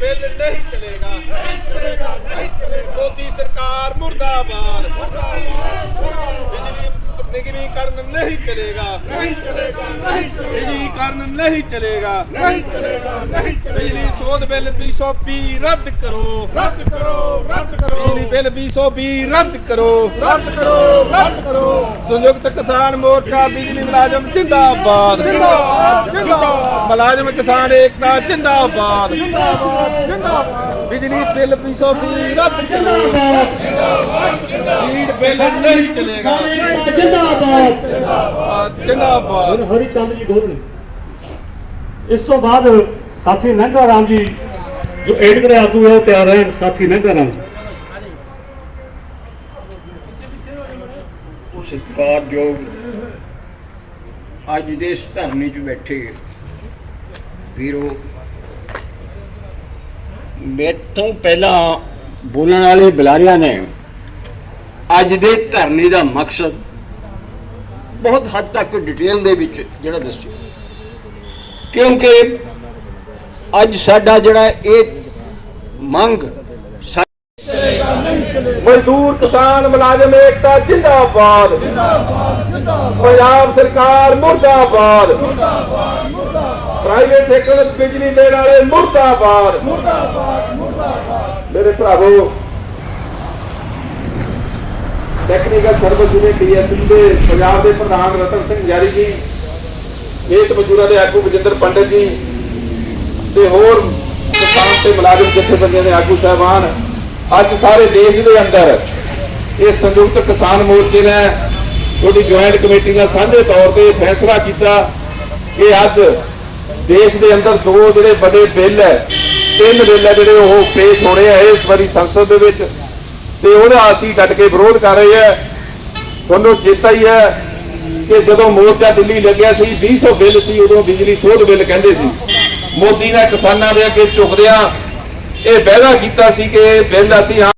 Bill ਨਹੀਂ ਚਲੇਗਾ। ਮੋਦੀ ਸਰਕਾਰ ਮੁਰਦਾਬਾਦ। ਬਿਜਲੀ ਨਿਗਮੀਕਰਨ ਨਹੀਂ ਚਲੇਗਾ। ਬਿਜਲੀਕਰਨ ਨਹੀਂ ਚਲੇਗਾ। ਬਿਜਲੀ ਸੋਧ ਬਿੱਲ 220 ਰੱਦ ਕਰੋ। ਰੱਦ ਕਰੋ ਰੱਦ ਕਰੋ। ਬਿਜਲੀ ਬਿੱਲ 220 ਰੱਦ ਕਰੋ। ਰੱਦ ਕਰੋ ਰੱਦ ਕਰੋ। ਸੰਯੁਕਤ ਕਿਸਾਨ ਮੋਰਚਾ ਬਿਜਲੀ ਮੁਲਾਜ਼ਮ ਜਿੰਦਾਬਾਦ। ਜਿੰਦਾਬਾਦ ਜਿੰਦਾਬਾਦ। ਮੁਲਾਜ਼ਮ ਕਿਸਾਨ ਏਕਤਾ ਜਿੰਦਾਬਾਦ। ਜਿੰਦਾਬਾਦ ਜਿੰਦਾਬਾਦ। ਬਿਜਲੀ ਬਿੱਲ 220 ਰੱਦ ਕਰੋ। ਸੀਡ ਬਿੱਲ ਨਹੀਂ ਚਲੇਗਾ ਜਿੰਦਾਬਾਦ। ਆ, ਜਿੰਦਾਬਾਦ। ਹਰੀ ਚੰਦ ਜੀ ਗੋਲ ਨੇ ਇਸ ਤੋਂ ਬਾਅਦ ਸਾਥੀ ਮਹਿੰਗਾ ਰਾਮ ਜੀ ਜੋ ਐਡ ਕਰੇ ਆਗੂ ਹੈ ਉਹ ਤਿਆਰ ਰਹਿਣ ਸਾਥੀ ਮਹਿੰਗਾ ਰਾਮ ਜੀ। ਸਤਿਕਾਰਯੋਗ ਅੱਜ ਦੇ ਇਸ ਧਰਨੇ 'ਚ ਬੈਠੇ ਵੀਰੋ ਮੇਥੋਂ ਪਹਿਲਾਂ ਬੋਲਣ ਵਾਲੇ ਬੁਲਾਰਿਆਂ ਨੇ ਅੱਜ ਦੇ ਧਰਨੇ ਦਾ ਮਕਸਦ ਬਹੁਤ ਹੱਦ ਤੱਕ ਡਿਟੇਲ ਦੇ ਵਿੱਚ ਜਿਹੜਾ ਦੱਸਿਆ। ਕਿਉਂਕਿ ਅੱਜ ਸਾਡਾ ਜਿਹੜਾ ਇਹ ਮੰਗ ਮਜ਼ਦੂਰ ਕਿਸਾਨ ਮੁਲਾਜ਼ਮ ਏਕਤਾ ਜਿੰਦਾਬਾਦ। ਪੰਜਾਬ ਸਰਕਾਰ ਮੁਰਦਾਬਾਦ। ਪ੍ਰਾਈਵੇਟ ਠੇਕੇਦਾਰ ਬਿਜਲੀ ਦੇਣ ਵਾਲੇ ਮੁਰਦਾਬਾਦ। ਮੇਰੇ ਭਰਾਵੋ ਟੈਕਨੀਕਲ ਸਰਵਿਸ ਯੂਨਿਟ ਡੀਐਸਪੀ ਦੇ ਪੰਜਾਬ ਦੇ ਪ੍ਰਧਾਨ ਰਤਨ ਸਿੰਘ ਯਾਰੀ ਜੀ ਇਹ ਮਜ਼ਦੂਰਾਂ ਦੇ ਆਗੂ ਬਜਿੰਦਰ ਪੰਡਤ ਜੀ ਤੇ ਹੋਰ ਕਿਸਾਨ ਤੇ ਮੁਲਾਜ਼ਮ ਜਥੇਬੰਦੀਆਂ ਦੇ ਆਗੂ ਸਾਹਿਬਾਨ, ਅੱਜ ਸਾਰੇ ਦੇਸ਼ ਦੇ ਅੰਦਰ ਇਹ ਸੰਯੁਕਤ ਕਿਸਾਨ ਮੋਰਚੇ ਨੇ ਉਹਦੀ ਜੁਆਇੰਟ ਕਮੇਟੀ ਨਾਲ ਸਾਂਝੇ ਤੌਰ ਤੇ ਫੈਸਲਾ ਕੀਤਾ ਕਿ ਅੱਜ ਦੇਸ਼ ਦੇ ਅੰਦਰ ਦੋ ਜਿਹੜੇ ਵੱਡੇ ਬਿੱਲ ਹੈ, ਤਿੰਨ ਬਿੱਲ ਹੈ ਜਿਹੜੇ ਉਹ ਪੇਸ਼ ਹੋਣੇ ਆ, ਇਸ ਵਾਰੀ ਸੰਸਦ ਦੇ ਵਿੱਚ। ਤੇ ਉਹਦਾ ਅਸੀਂ ਡਟ ਕੇ ਵਿਰੋਧ ਕਰ ਰਹੇ ਹਾਂ। ਤੁਹਾਨੂੰ ਚੇਤਾ ਹੀ ਹੈ ਕਿ ਜਦੋਂ ਮੋਰਚਾ ਦਿੱਲੀ ਲੱਗਿਆ ਸੀ 200 ਬਿੱਲ ਸੀ, ਉਦੋਂ ਬਿਜਲੀ ਸੋਧ ਬਿੱਲ ਕਹਿੰਦੇ ਸੀ। ਮੋਦੀ ਨੇ ਕਿਸਾਨਾਂ ਦੇ ਅੱਗੇ ਝੁਕਦਿਆਂ ਇਹ ਵਾਅਦਾ ਕੀਤਾ ਸੀ ਕਿ ਇਹ ਬਿੱਲ ਅਸੀਂ